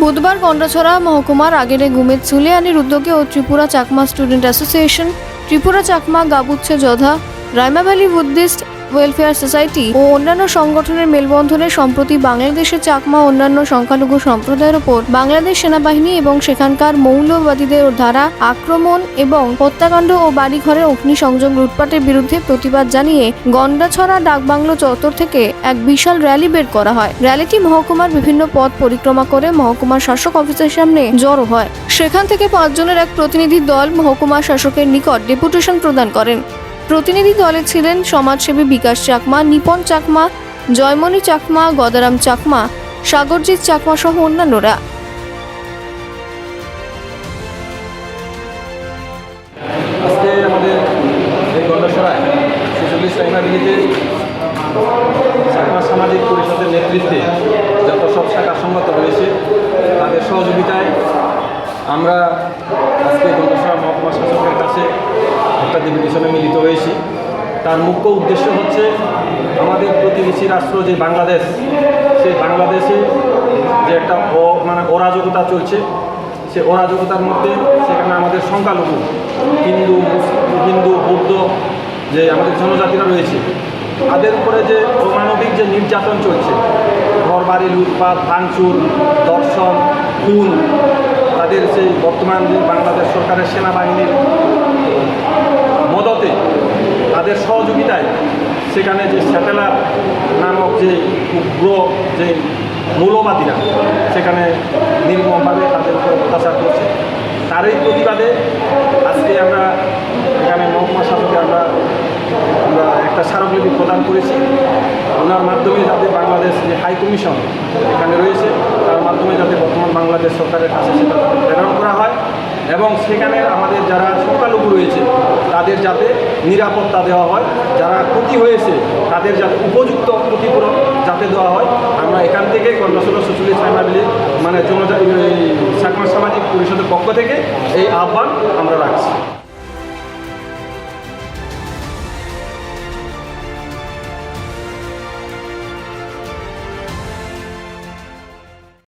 বুধবার গন্ডাছড়া মহকুমার আগেরে গুমের চুলিয়ানির উদ্যোগে ও ত্রিপুরা চাকমা স্টুডেন্ট অ্যাসোসিয়েশন, ত্রিপুরা চাকমা গাবুচ্ছে Jodha Raima valley Buddhist welfare society ও অন্যান্য সংগঠনের মেলবন্ধনে সম্প্রতি বাংলাদেশের চাকমা অন্যান্য সংখ্যালঘু সম্প্রদায়ের ওপর বাংলাদেশ সেনাবাহিনী এবং সেখানকার মৌলবাদীদের দ্বারা আক্রমণ এবং হত্যাকাণ্ড ও বাড়িঘরে অগ্নিসংযোগ লুটপাটের বিরুদ্ধে প্রতিবাদ জানিয়ে গন্ডাছড়া ডাকবাংলো চত্বর থেকে এক বিশাল র্যালি বের করা হয়। র্যালিটি মহকুমার বিভিন্ন পথ পরিক্রমা করে মহকুমার শাসক অফিসের সামনে জড়ো হয়। সেখান থেকে পাঁচজনের এক প্রতিনিধি দল মহকুমা শাসকের নিকট ডেপুটেশন প্রদান করেন। প্রতিনিধি দলে ছিলেন সমাজসেবী বিকাশ চাকমা, নিপন চাকমা, জয়মণি চাকমা, গদারাম চাকমা, সাগরজিৎ চাকমা সহ অন্যান্যরা। আমরা আজকে গন্ডাসরা মহকুমা শাসকের কাছে একটা ডেপুটেশনে মিলিত হয়েছি। তার মুখ্য উদ্দেশ্য হচ্ছে আমাদের প্রতিবেশী রাষ্ট্র যে বাংলাদেশ, সেই বাংলাদেশে যে একটা অ মানে অরাজকতা চলছে সে অরাজকতার মধ্যে সেখানে আমাদের সংখ্যালঘু, হিন্দু হিন্দু, বৌদ্ধ যে আমাদের জনজাতিরা রয়েছে, তাদের উপরে যে অমানবিক যে নির্যাতন চলছে ঘর বাড়ি লুটপাট, ভাঙচুর দর্শন খুন তাদের সেই বর্তমান যে বাংলাদেশ সরকারের সেনাবাহিনীর মদতে তাদের সহযোগিতায় সেখানে যে স্যাটেলার নামক যে উগ্র যে মৌলবাদীরা সেখানে নির্মমভাবে তাদের উপর অত্যাচার করছে, তারই প্রতিবাদে আজকে আমরা এখানে মহকুমা শাসকে আমরা একটা স্মারকলিপি প্রদান করেছি। ওনার মাধ্যমে যাতে বাংলাদেশ যে হাই কমিশন এখানে রয়েছে, তার মাধ্যমে যাতে বর্তমান বাংলাদেশ সরকারের কাছে সেটা প্রেরণ করা হয় এবং সেখানে আমাদের যারা সংখ্যালঘু রয়েছে, তাদের যাতে নিরাপত্তা দেওয়া হয়, যারা ক্ষতি হয়েছে, তাদের যাতে উপযুক্ত ক্ষতিপূরণ যাতে দেওয়া হয়। আমরা এখান থেকে কর্ণসোল সুচুলি ছাইমাবিলি মানে জনজাতি সামাজিক পরিষদের পক্ষ থেকে এই আহ্বান আমরা রাখছি।